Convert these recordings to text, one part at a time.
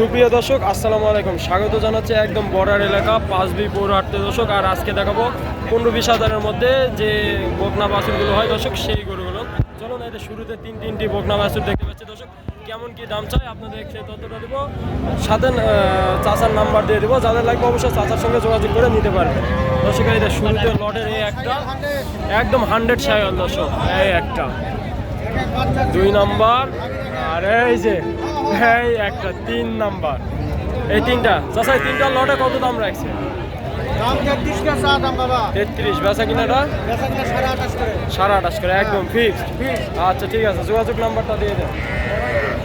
সুপ্রিয় দর্শক, আসসালামু আলাইকুম। স্বাগত জানাচ্ছি একদম বর্ডার এলাকা পাঁচবি পৌর আটতে দর্শক, আর আজকে দেখাবো পনেরো বিশ হাজারের মধ্যে যে বকনা বাছুরগুলো হয় দর্শক, সেই গরুগুলো। চলো না এটা শুরুতে তিন তিনটি বকনা বাছুর দেখতে পাচ্ছি দর্শক। কেমন কি দাম চাই? আপনাদের সেই তথ্যটা দেবো। সাথে চাচার নাম্বার দিয়ে দেবো। যাদের লাগবে অবশ্যই চাচার সঙ্গে যোগাযোগ করে নিতে পারবে। দর্শক যে শুরুতে লটের এই একটা। একদম হান্ড্রেড সাইল দর্শক, এই একটা। দুই নাম্বার আর এই যে এই একটা তিন নাম্বার। এই তিনটা চাষা এই তিনটা লটে কত দাম রাখছে? তেত্রিশ বেচা কিনাটা সাড়ে আঠাশ করে। সাড়ে আঠাশ করে একদম ফিক্সড আচ্ছা ঠিক আছে যোগাযোগ নাম্বারটা দিয়ে দেন।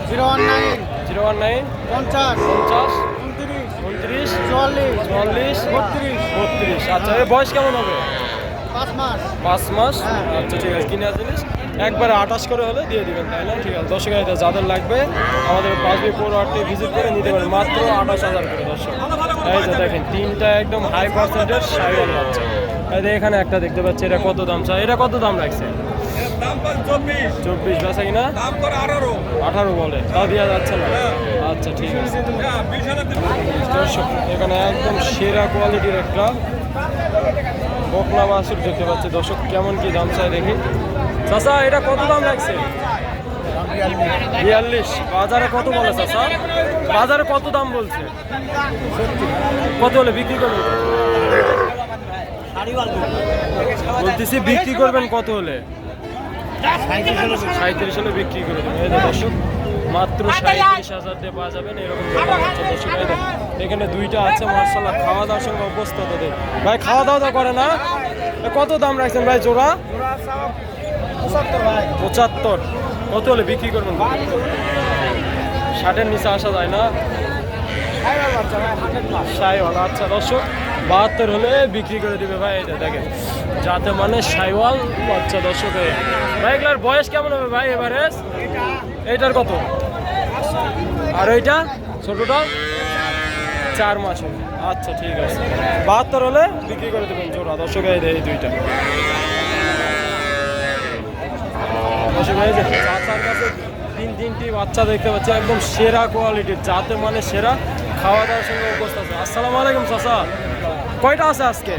Zero one nine. Zero one nine. পঞ্চাশ। পঞ্চাশ। উনত্রিশ। উনত্রিশ। চুয়াল্লিশ। চুয়াল্লিশ। বত্রিশ। বত্রিশ। আচ্ছা এর বয়স কেমন হবে? পাঁচ মাস। হ্যাঁ। আচ্ছা ঠিক আছে কিনে জিনিস। একবারে আঠাশ করে হলে দিয়ে দিবেন তাই না? ঠিক আছে দর্শক এটা যাদের লাগবে আমাদের পাঁচবি পনেরো আটটি ভিজিট করে নিতে পারেন মাত্র আঠাশ হাজার করে দর্শক। এই যে দেখেন তিনটা একদম হাই পার্সেন্টের এই যে এখানে একটা দেখতে পাচ্ছি এটা কত দাম চাই? এটা কত দাম লাগছে চব্বিশ বেচা কিনা? আঠারো বলে তা দেওয়া যাচ্ছে না। আচ্ছা ঠিক আছে। এখানে একদম সেরা কোয়ালিটির একটা বকনা বাসুর দেখতে পাচ্ছি। দর্শক, কেমন কি দাম চাই দেখি। চাচা, এটা কত দাম লাগছে? বিয়াল্লিশ। বাজারে কত বলে চাচা? বাজারে কত দাম বলছে? কত হলে বিক্রি করবেন? বলতেছি বিক্রি করবেন কত হলে? সাঁত্রিশ হলে বিক্রি করে দেবেন। দর্শক, মাত্র সাঁত্রিশ হাজার দিয়ে পাওয়া যাবেন এরকম এখানে দুইটা আছে মার্শাল্লাহ খাওয়া দাওয়ার সঙ্গে অবস্থা তাদের। ভাই খাওয়া দাওয়া করে না? কত দাম রাখছেন ভাই, জোড়া? পঁচাত্তর। কত হলে বিক্রি করবেন? ষাটের নিচে আসা যায় না? সাইওয়াল আচ্ছা দর্শক, বাহাত্তর হলে বিক্রি করে দিবে ভাই এটা দেখেন। যাতে মানে সাইওয়াল বাচ্চা দর্শক। ভাই, এগুলার বয়স কেমন হবে ভাই এবারে এইটার কত? আর ওইটা ছোটটা? চার মাস হবে। আচ্ছা ঠিক আছে। বাহাত্তর হলে বিক্রি করে দেবেন জোড়া দর্শক এই দুইটা। দর্শক এই যে চাচার কাছে তিন তিনটি বাচ্চা দেখতে পাচ্ছি একদম সেরা কোয়ালিটির যাতে মানে সেরা খাওয়া দাওয়ার সঙ্গে অবস্থা আছে। আসসালামু আলাইকুম চাচা। কয়টা আছে আজকে?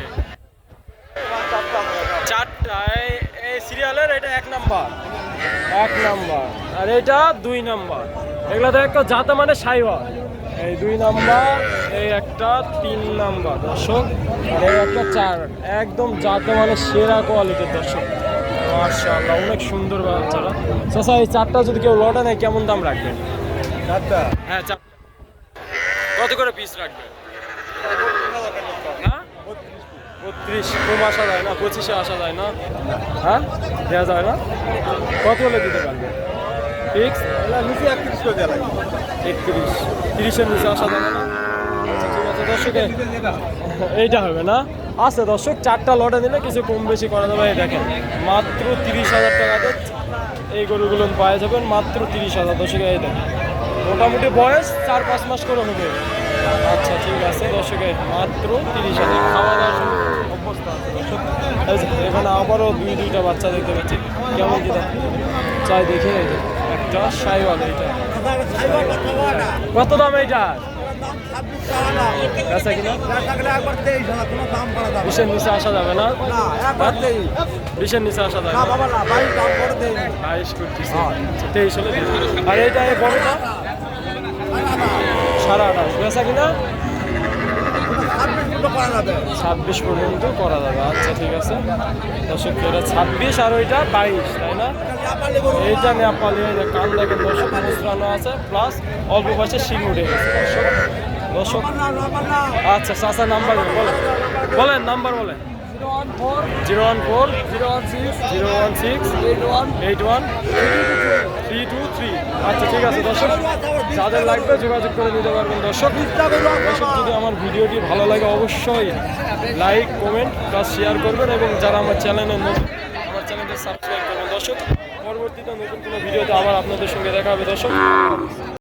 চারটা এই- সিরিয়ালের এটা এক নাম্বার। এক নাম্বার। আর এটা দুই নাম্বার। এগুলো তো একটা যাতে মানে সাইওয়া এই দুই নাম্বার এই একটা তিন নাম্বার। দর্শক আর এই একটা চার। একদম যাতে মানে সেরা কোয়ালিটির দর্শক। মার্শাল্লাহ অনেক সুন্দর বাচ্চারা চাচা এই চারটা যদি কেউ লটে নেয় কেমন দাম রাখবেন চারটা? হ্যাঁ চার। কত করে পিস রাখবেন হ্যাঁ? বত্রিশ কম আসা যায় না পঁচিশে আসা যায় না। হ্যাঁ? দেওয়া যায় না। কত হলে দিতে পারবে? একত্রিশ করে দেওয়া লাগে একত্রিশ। আচ্ছা, এইটা হবে না। আছে দর্শক চারটা লটে দিলে কিছু কম বেশি করা যাবে। দেখেন মাত্র তিরিশ হাজার টাকাতে এই গরুগুলো পাওয়া যাবেন মাত্র তিরিশ হাজার দর্শকে এই দেখেন। মোটামুটি বয়স চার পাঁচ মাস করে হবে। আচ্ছা ঠিক আছে দর্শকে মাত্র তিরিশ হাজার। খাওয়া দাওয়ার জন্য অবস্থা আছে দর্শক। এই যে, এখানে আবারও দুই দুইটা বাচ্চা দেখতে পাচ্ছি। কেমন দাম চাই দেখে কত দাম এইটা? নিচে আসা যাবে না? নিচে আসা যাবে আচ্ছা, তেইশ আর সাড়ে আঠাশ। বেচা কিনা? ছাব্বিশ পর্যন্ত করা যাবে। আচ্ছা ঠিক আছে। দর্শক ছাব্বিশ আর ওইটা বাইশ তাই এইটা নেপালি কান দেখেন দর্শক মুসরানো আছে প্লাস অল্প বয়সে শিং উঠে গেছে। দর্শক আচ্ছা চাচা নাম্বার বলেন। বলেন নাম্বার বলেন। Zero one four, zero one six zero one six eight one eight one, three two three. আচ্ছা ঠিক আছে, দর্শক, যাদের লাগবে যোগাযোগ করে নিতে পারবেন। দর্শক দর্শক, যদি আমার ভিডিওটি ভালো লাগে, অবশ্যই লাইক কমেন্ট প্লাস শেয়ার করবেন এবং যারা আমার চ্যানেলে নতুন, আমার চ্যানেলটি সাবস্ক্রাইব করবেন। দর্শক পরবর্তীতে নতুন কোনো ভিডিওতে আবার আপনাদের সঙ্গে দেখা হবে দর্শক।